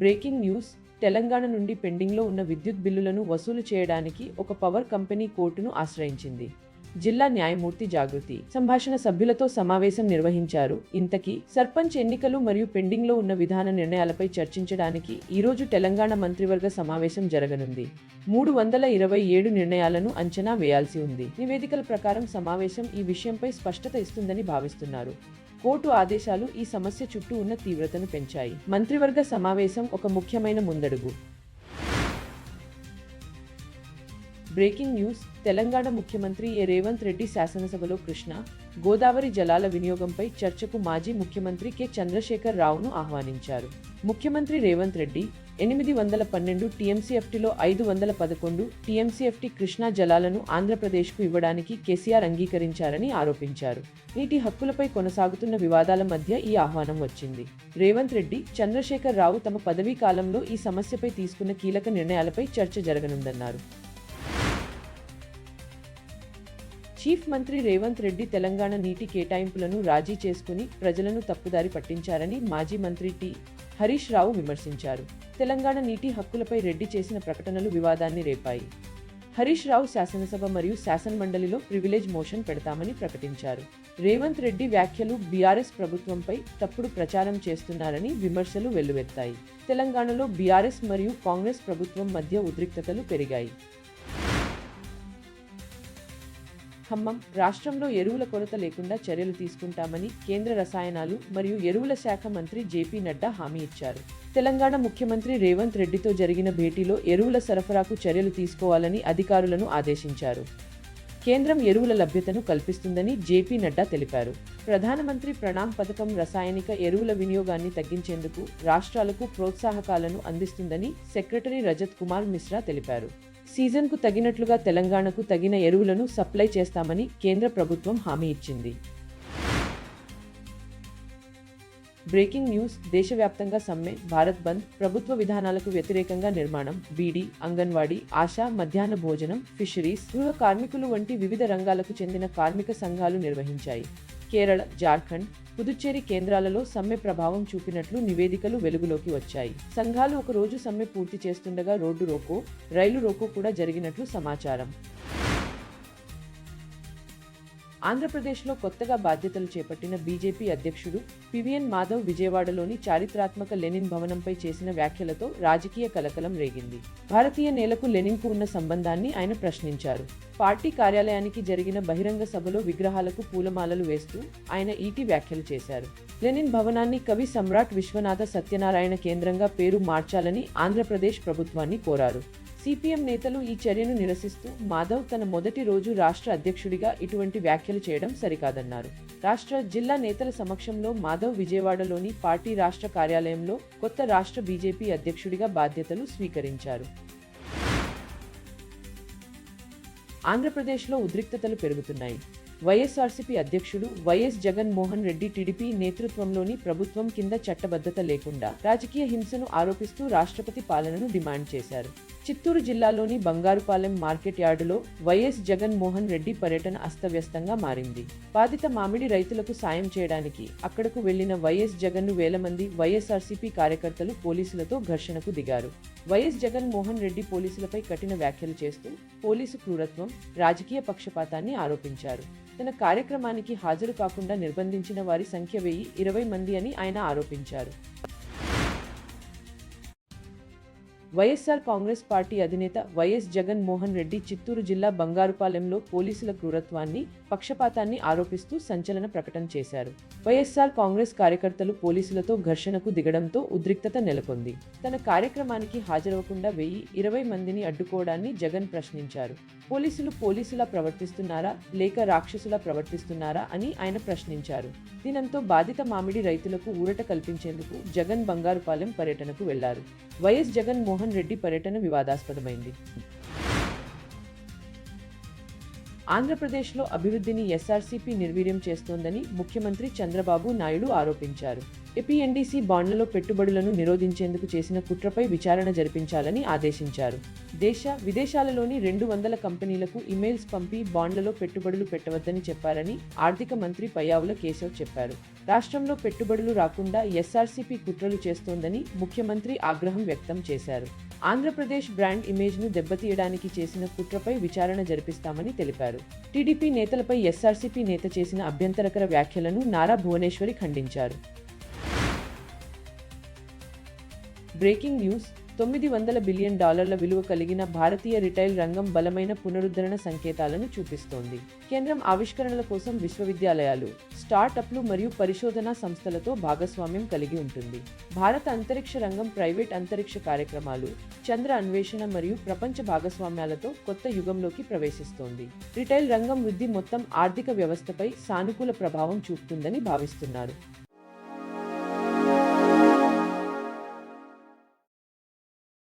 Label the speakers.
Speaker 1: Breaking news Telangana నుండి పెండింగ్లో ఉన్న విద్యుత్ బిల్లులను వసూలు చేయడానికి ఒక పవర్ కంపెనీ కోర్టును ఆశ్రయించింది. జిల్లా న్యాయమూర్తి జాగృతి. సంభాషణ సభ్యులతో సమావేశం నిర్వహించారు. ఇంతకీ సర్పంచ్ ఎన్నికలు మరియు పెండింగ్లో ఉన్న విధాన నిర్ణయాలపై చర్చించడానికి ఈరోజు తెలంగాణ మంత్రివర్గ సమావేశం జరగనుంది. మూడు వందల ఇరవై ఏడు నిర్ణయాలను అంచనా వేయాల్సి ఉంది. నివేదికల ప్రకారం సమావేశం ఈ విషయంపై స్పష్టత ఇస్తుందని భావిస్తున్నారు. కోర్టు ఆదేశాలు ఈ సమస్య చుట్టూ ఉన్న తీవ్రతను పెంచాయి. మంత్రివర్గ సమావేశం ఒక ముఖ్యమైన ముందడుగు. బ్రేకింగ్ న్యూస్ తెలంగాణ ముఖ్యమంత్రి ఏ రేవంత్ రెడ్డి శాసనసభలో కృష్ణ గోదావరి జలాల వినియోగంపై చర్చకు మాజీ ముఖ్యమంత్రి కె. చంద్రశేఖర్ రావును ఆహ్వానించారు. ముఖ్యమంత్రి రేవంత్ రెడ్డి ఎనిమిది వందల పన్నెండు టీఎంసీఎఫ్టీలో ఐదు వందల పదకొండు టీఎంసీఎఫ్టీ కృష్ణా జలాలను ఆంధ్రప్రదేశ్కు ఇవ్వడానికి కేసీఆర్ అంగీకరించారని ఆరోపించారు. నీటి హక్కులపై కొనసాగుతున్న వివాదాల మధ్య ఈ ఆహ్వానం వచ్చింది. రేవంత్ రెడ్డి చంద్రశేఖర్ రావు తమ పదవీ కాలంలో ఈ సమస్యపై తీసుకున్న కీలక నిర్ణయాలపై చర్చ జరగనుందన్నారు. చీఫ్ మంత్రి రేవంత్ రెడ్డి తెలంగాణ నీటి కేటాయింపులను రాజీ చేసుకుని ప్రజలను తప్పుదారి పట్టించారని మాజీ మంత్రి టి హరీష్ రావు విమర్శించారు. తెలంగాణ నీటి హక్కులపై రెడ్డి చేసిన ప్రకటనలు వివాదాన్ని రేపాయి. హరీష్ రావు శాసనసభ మరియు శాసనమండలిలో ప్రివిలేజ్ మోషన్ పెడతామని ప్రకటించారు. రేవంత్ రెడ్డి వ్యాఖ్యలు బీఆర్ఎస్ ప్రభుత్వంపై తప్పుడు ప్రచారం చేస్తున్నారని విమర్శలు వెల్లువెత్తాయి. తెలంగాణలో బీఆర్ఎస్ మరియు కాంగ్రెస్ ప్రభుత్వం మధ్య ఉద్రిక్తతలు పెరిగాయి. ఖమ్మం రాష్ట్రంలో ఎరువుల కొరత లేకుండా చర్యలు తీసుకుంటామని కేంద్ర రసాయనాలు మరియు ఎరువుల శాఖ మంత్రి జేపీ నడ్డా హామీ ఇచ్చారు. తెలంగాణ ముఖ్యమంత్రి రేవంత్ రెడ్డితో జరిగిన భేటీలో ఎరువుల సరఫరాకు చర్యలు తీసుకోవాలని అధికారులను ఆదేశించారు. కేంద్రం ఎరువుల లభ్యతను కల్పిస్తుందని జేపీ నడ్డా తెలిపారు. ప్రధానమంత్రి ప్రణామ్ పథకం రసాయనిక ఎరువుల వినియోగాన్ని తగ్గించేందుకు రాష్ట్రాలకు ప్రోత్సాహకాలను అందిస్తుందని సెక్రటరీ రజత్ కుమార్ మిశ్రా తెలిపారు. సీజన్కు తగినట్లుగా తెలంగాణకు తగిన ఎరువులను సప్లై చేస్తామని కేంద్ర ప్రభుత్వం హామీ ఇచ్చింది. బ్రేకింగ్ న్యూస్ దేశవ్యాప్తంగా సమ్మె భారత్ బంద్ ప్రభుత్వ విధానాలకు వ్యతిరేకంగా నిర్మాణం బీడీ అంగన్వాడీ ఆశా మధ్యాహ్న భోజనం ఫిషరీస్ గృహ కార్మికులు వంటి వివిధ రంగాలకు చెందిన కార్మిక సంఘాలు నిర్వహించాయి. కేరళ జార్ఖండ్ పుదుచ్చేరి కేంద్రాలలో సమ్మె ప్రభావం చూపినట్లు నివేదికలు వెలుగులోకి వచ్చాయి. సంఘాలు ఒక రోజు సమ్మె పూర్తి చేస్తుండగా రోడ్డు రోకో రైలు రోకో కూడా జరిగినట్లు సమాచారం. ఆంధ్రప్రదేశ్లో కొత్తగా బాధ్యతలు చేపట్టిన బీజేపీ అధ్యక్షుడు పివిఎన్ మాధవ్ విజయవాడలోని చారిత్రాత్మక లెనిన్ భవనంపై చేసిన వ్యాఖ్యలతో రాజకీయ కలకలం రేగింది. భారతీయ నేలకు లెనిన్కు ఉన్న సంబంధాన్ని ఆయన ప్రశ్నించారు. పార్టీ కార్యాలయానికి జరిగిన బహిరంగ సభలో విగ్రహాలకు పూలమాలలు వేస్తూ ఆయన ఈటి వ్యాఖ్యలు చేశారు. లెనిన్ భవనాన్ని కవి సమ్రాట్ విశ్వనాథ సత్యనారాయణ కేంద్రంగా పేరు మార్చాలని ఆంధ్రప్రదేశ్ ప్రభుత్వాన్ని కోరారు. సిపిఎం నేతలు ఈ చర్యను నిరసిస్తూ మాధవ్ తన మొదటి రోజు రాష్ట్ర అధ్యక్షుడిగా ఇటువంటి వ్యాఖ్యలు చేయడం సరికాదన్నారు. రాష్ట్ర జిల్లా నేతల సమక్షంలో మాధవ్ విజయవాడలోని పార్టీ రాష్ట్ర కార్యాలయంలో కొత్త రాష్ట్ర బీజేపీ అధ్యక్షుడిగా బాధ్యతలు స్వీకరించారు. ఆంధ్రప్రదేశ్లో ఉద్రిక్తతలు పెరుగుతున్నాయి. వైఎస్ఆర్సీపీ అధ్యక్షుడు వైఎస్ జగన్మోహన్ రెడ్డి టీడీపీ నేతృత్వంలోని ప్రభుత్వం కింద చట్టబద్ధత లేకుండా రాజకీయ హింసను ఆరోపిస్తూ రాష్ట్రపతి పాలనను డిమాండ్ చేశారు. చిత్తూరు జిల్లాలోని బంగారుపాలెం మార్కెట్ యార్డులో వైఎస్ జగన్మోహన్ రెడ్డి పర్యటన అస్తవ్యస్తంగా మారింది. బాధిత మామిడి రైతులకు సాయం చేయడానికి అక్కడకు వెళ్ళిన వైఎస్ జగన్ను వేల మంది వైఎస్ఆర్సీపీ కార్యకర్తలు పోలీసులతో ఘర్షణకు దిగారు. వైఎస్ జగన్మోహన్ రెడ్డి పోలీసులపై కఠిన వ్యాఖ్యలు చేస్తూ పోలీసు క్రూరత్వం రాజకీయ పక్షపాతాన్ని ఆరోపించారు. తన కార్యక్రమానికి హాజరు కాకుండా నిర్బంధించిన వారి సంఖ్య వెయ్యి ఇరవై మంది అని ఆయన ఆరోపించారు. వైఎస్ఆర్ కాంగ్రెస్ పార్టీ అధినేత వైఎస్ జగన్ మోహన్ రెడ్డి చిత్తూరు జిల్లా బంగారుపాలెంలో పోలీసుల క్రూరత్వాన్ని పక్షపాతాన్ని ఆరోపిస్తూ సంచలన ప్రకటన చేశారు. వైఎస్ఆర్ కాంగ్రెస్ కార్యకర్తలు పోలీసులతో ఘర్షణకు దిగడంతో ఉద్రిక్తత నెలకొంది. తన కార్యక్రమానికి హాజరవకుండా వెయ్యి ఇరవై మందిని అడ్డుకోవడాన్ని జగన్ ప్రశ్నించారు. పోలీసులు పోలీసులా ప్రవర్తిస్తున్నారా లేక రాక్షసులా ప్రవర్తిస్తున్నారా అని ఆయన ప్రశ్నించారు. దీనంతో బాధిత మామిడి రైతులకు ఊరట కల్పించేందుకు జగన్ బంగారుపాలెం పర్యటనకు వెళ్ళారు. వైఎస్ జగన్ మోహన్ రెడ్డి పర్యటన వివాదాస్పదమైంది. ఆంధ్రప్రదేశ్లో అభివృద్ధిని ఎస్ఆర్సీపీ నిర్వీర్యం చేస్తోందని ముఖ్యమంత్రి చంద్రబాబు నాయుడు ఆరోపించారు. ఏపీఎన్డీసీ బాండ్లలో పెట్టుబడులను నిరోధించేందుకు చేసిన కుట్రపై విచారణ జరిపించాలని ఆదేశించారు. దేశ విదేశాలలోని రెండు వందల కంపెనీలకు ఇమెయిల్స్ పంపి బాండ్లలో పెట్టుబడులు పెట్టవద్దని చెప్పారని ఆర్థిక మంత్రి పయ్యావుల కేశవ్ చెప్పారు. రాష్ట్రంలో పెట్టుబడులు రాకుండా ఎస్ఆర్సీపీ కుట్రలు చేస్తోందని ముఖ్యమంత్రి ఆగ్రహం వ్యక్తం చేశారు. ఆంధ్రప్రదేశ్ బ్రాండ్ ఇమేజ్ను దెబ్బతీయడానికి చేసిన కుట్రపై విచారణ జరిపిస్తామని తెలిపారు. టీడీపీ నేతలపై ఎస్ఆర్సీపీ నేత చేసిన అభ్యంతరకర వ్యాఖ్యలను నారా భువనేశ్వరి ఖండించారు. Breaking news. తొమ్మిది వందల బిలియన్ డాలర్ల విలువ కలిగిన భారతీయ రిటైల్ రంగం బలమైన పునరుద్ధరణ సంకేతాలను చూపిస్తోంది. కేంద్రం ఆవిష్కరణల కోసం విశ్వవిద్యాలయాలు స్టార్టప్లు మరియు పరిశోధనా సంస్థలతో భాగస్వామ్యం కలిగి ఉంటుంది. భారత అంతరిక్ష రంగం ప్రైవేట్ అంతరిక్ష కార్యక్రమాలు చంద్ర అన్వేషణ మరియు ప్రపంచ భాగస్వామ్యాలతో కొత్త యుగంలోకి ప్రవేశిస్తోంది. రిటైల్ రంగం వృద్ధి మొత్తం ఆర్థిక వ్యవస్థపై సానుకూల ప్రభావం చూపుతుందని భావిస్తున్నారు.